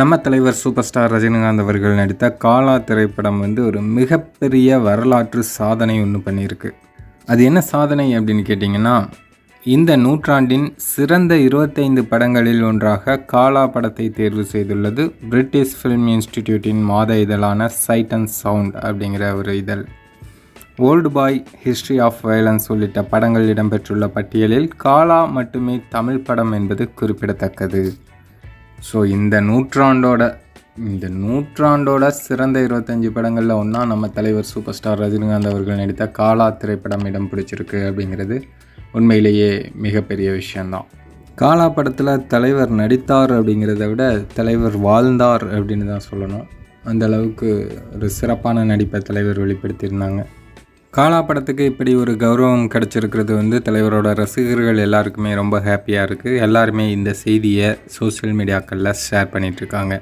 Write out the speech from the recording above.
நம்ம தலைவர் super star Rajinikanth அவர்கள் நடித்த காலா திரைப்படம் வந்து ஒரு மிகப்பெரிய வரலாற்று சாதனை ஒன்று பண்ணியிருக்கு. அது என்ன சாதனை அப்படின்னு கேட்டிங்கன்னா இந்த நூற்றாண்டின் சிறந்த இருபத்தைந்து படங்களில் ஒன்றாக காலா படத்தை தேர்வு செய்துள்ளது பிரிட்டிஷ் ஃபிலிம் இன்ஸ்டிடியூட்டின் மாத இதழான சைட் அண்ட் சவுண்ட் அப்படிங்கிற ஒரு இதழ். Old boy history of violence உள்ளிட்ட படங்கள் இடம்பெற்றுள்ள பட்டியலில் காலா மட்டுமே தமிழ் படம் என்பது குறிப்பிடத்தக்கது. ஸோ இந்த நூற்றாண்டோட இந்த நூற்றாண்டோட சிறந்த இருபத்தஞ்சி படங்களில் ஒன்றா நம்ம தலைவர் சூப்பர் ஸ்டார் ரஜினிகாந்த் அவர்கள் நடித்த காலா திரைப்படம் இடம் பிடிச்சிருக்கு அப்படிங்கிறது உண்மையிலேயே மிகப்பெரிய விஷயந்தான் காலா படத்தில் தலைவர் நடித்தார் அப்படிங்கிறத விட தலைவர் வாழ்ந்தார் அப்படின்னு தான் சொல்லணும். அந்த அளவுக்கு ஒரு சிறப்பான நடிப்பை தலைவர் வெளிப்படுத்தியிருந்தாங்க. காலா படத்துக்கு இப்படி ஒரு கௌரவம் கிடச்சிருக்கிறது வந்து தலைவரோட ரசிகர்கள் எல்லாருக்குமே ரொம்ப ஹாப்பியாக இருக்குது எல்லாருமே இந்த செய்தியை சோஷியல் மீடியாக்களில் ஷேர் பண்ணிகிட்ருக்காங்க